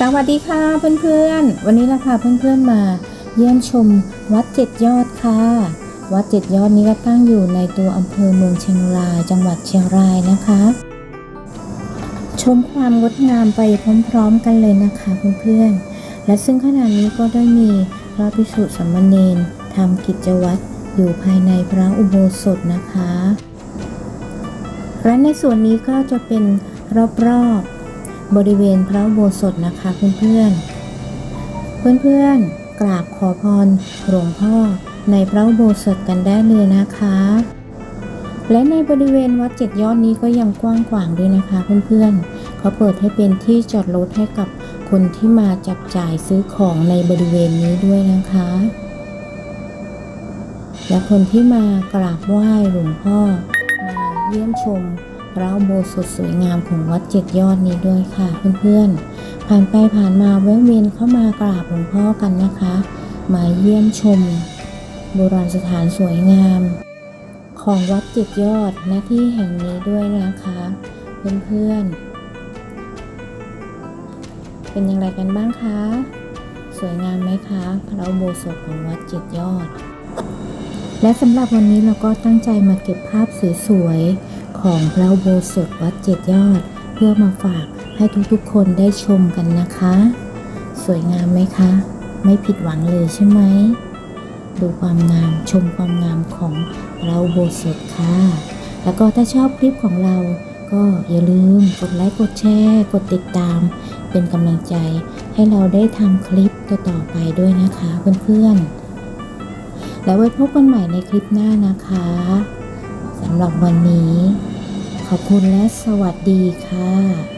สวัสดีค่ะเพื่อนๆ วันนี้เราพาเพื่อนๆมาเยี่ยมชมวัดเจ็ดยอดค่ะ วัดเจ็ดยอดนี้ก็ตั้งอยู่ในตัวอำเภอเมืองเชียงราย จังหวัดเชียงรายนะคะ ชมความงดงามไปพร้อมๆกันเลยนะคะเพื่อนๆ และซึ่งขณะนี้ก็ได้มีพระภิกษุสามเณรทำกิจวัตรอยู่ภายในพระอุโบสถนะคะ และในส่วนนี้ก็จะเป็นรอบๆ บริเวณพระอุโบสถนะคะเพื่อนๆ เพื่อนๆ กราบขอพรหลวงพ่อในพระอุโบสถกันได้เลยนะคะ และในบริเวณวัดเจ็ดยอดนี้ก็ยังกว้างขวางด้วยนะคะเพื่อนๆ เขาเปิดให้เป็นที่จอดรถให้กับคนที่มาจับจ่ายซื้อของในบริเวณนี้ด้วยนะคะ และคนที่มากราบไหว้หลวงพ่อมาเยี่ยมชม พระอุโบสถสวยงามของวัดเจ็ดยอดนี้ด้วยค่ะเพื่อนๆ ผ่านไปผ่านมาแวะเวียนเข้ามากราบหลวงพ่อกันนะคะ มาเยี่ยมชม โบราณสถานสวยงาม ของวัดเจ็ดยอดณที่แห่งนี้ด้วยนะคะ เพื่อนๆ เป็นอย่างไรกันบ้างคะ สวยงามไหมคะ พระอุโบสถของวัดเจ็ดยอด และสำหรับวันนี้เราก็ตั้งใจมาเก็บภาพสวยๆ ของพระโบสถวัดเจ็ดยอด เพื่อมาฝากให้ทุกๆคนได้ชมกันนะคะ สวยงามไหมคะ ไม่ผิดหวังเลยใช่ไหม ดูความงามชมความงามของพระโบสถค่ะ แล้วก็ถ้าชอบคลิปของเราก็อย่าลืมกดไลค์กดแชร์ กดติดตาม เป็นกำลังใจให้เราได้ทำคลิปต่อๆไปด้วยนะคะเพื่อนๆ แล้วไว้พบกันใหม่ในคลิปหน้านะคะสำหรับวันนี้ อบคุณและสวัสดีค่ะ